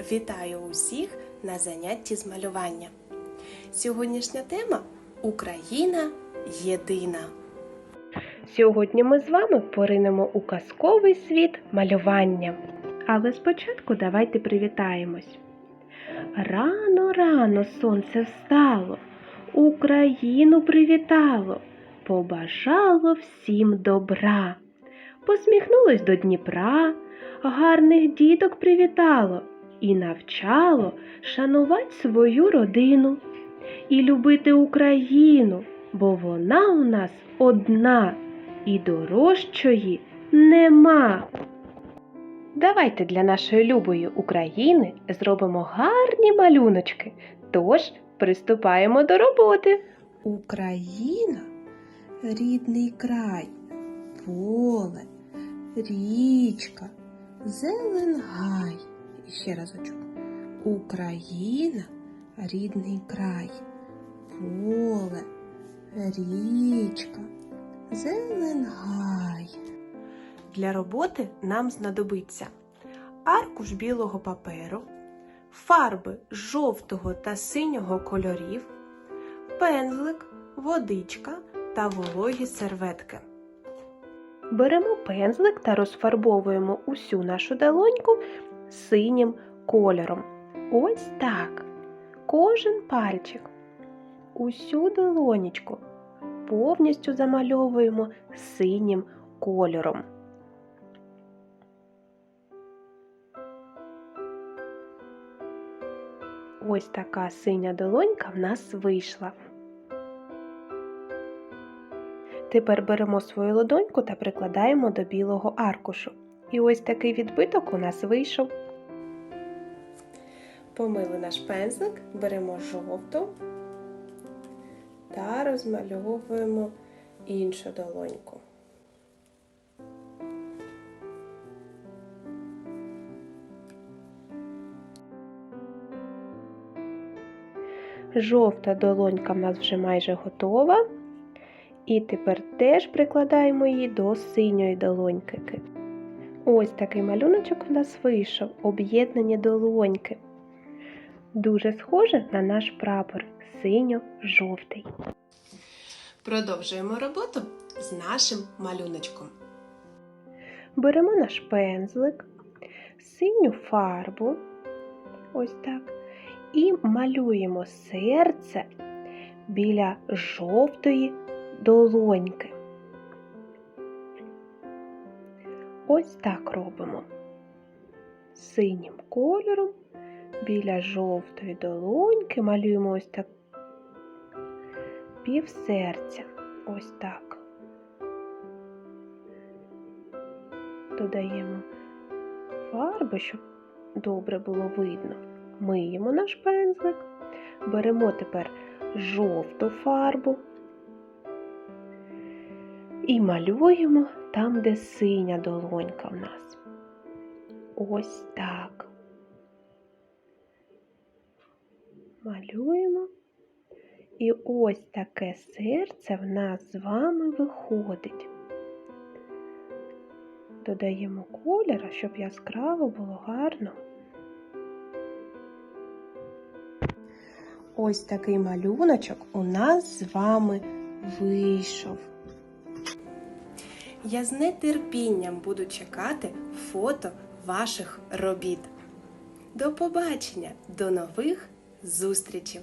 Вітаю усіх на занятті з малювання. Сьогоднішня тема Україна єдина. Сьогодні ми з вами поринемо у казковий світ малювання. Але спочатку давайте привітаємось. Рано, рано сонце встало, Україну привітало, побажало всім добра. Посміхнулось до Дніпра, гарних діток привітало і навчало шанувати свою родину і любити Україну, бо вона у нас одна і дорожчої нема. Давайте для нашої любої України зробимо гарні малюночки. Тож приступаємо до роботи. Україна рідний край, поле, річка, зелен гай. І ще разочок. Україна рідний край, поле, річка, зелен гай. Для роботи нам знадобиться аркуш білого паперу, фарби жовтого та синього кольорів, пензлик, водичка та вологі серветки. Беремо пензлик та розфарбовуємо усю нашу долоньку синім кольором. Ось так. Кожен пальчик. Усю долонечку повністю замальовуємо синім кольором. Ось така синя долонька в нас вийшла. Тепер беремо свою ладоньку та прикладаємо до білого аркушу. І ось такий відбиток у нас вийшов. Помили наш пензлик, беремо жовту та розмальовуємо іншу долоньку. Жовта долонька в нас вже майже готова. І тепер теж прикладаємо її до синьої долоньки. Ось такий малюночок в нас вийшов, об'єднані долоньки. Дуже схоже на наш прапор синьо-жовтий. Продовжуємо роботу з нашим малюночком. Беремо наш пензлик, синю фарбу, ось так, і малюємо серце біля жовтої долоньки. Ось так робимо. Синім кольором біля жовтої долоньки малюємо ось так пів серця. Ось так. Додаємо фарби, щоб добре було видно. Миємо наш пензлик, беремо тепер жовту фарбу і малюємо там, де синя долонька в нас. Ось так. Малюємо. І ось таке серце в нас з вами виходить. Додаємо кольора, щоб яскраво було гарно. Ось такий малюночок у нас з вами вийшов. Я з нетерпінням буду чекати фото ваших робіт. До побачення, до нових зустрічей!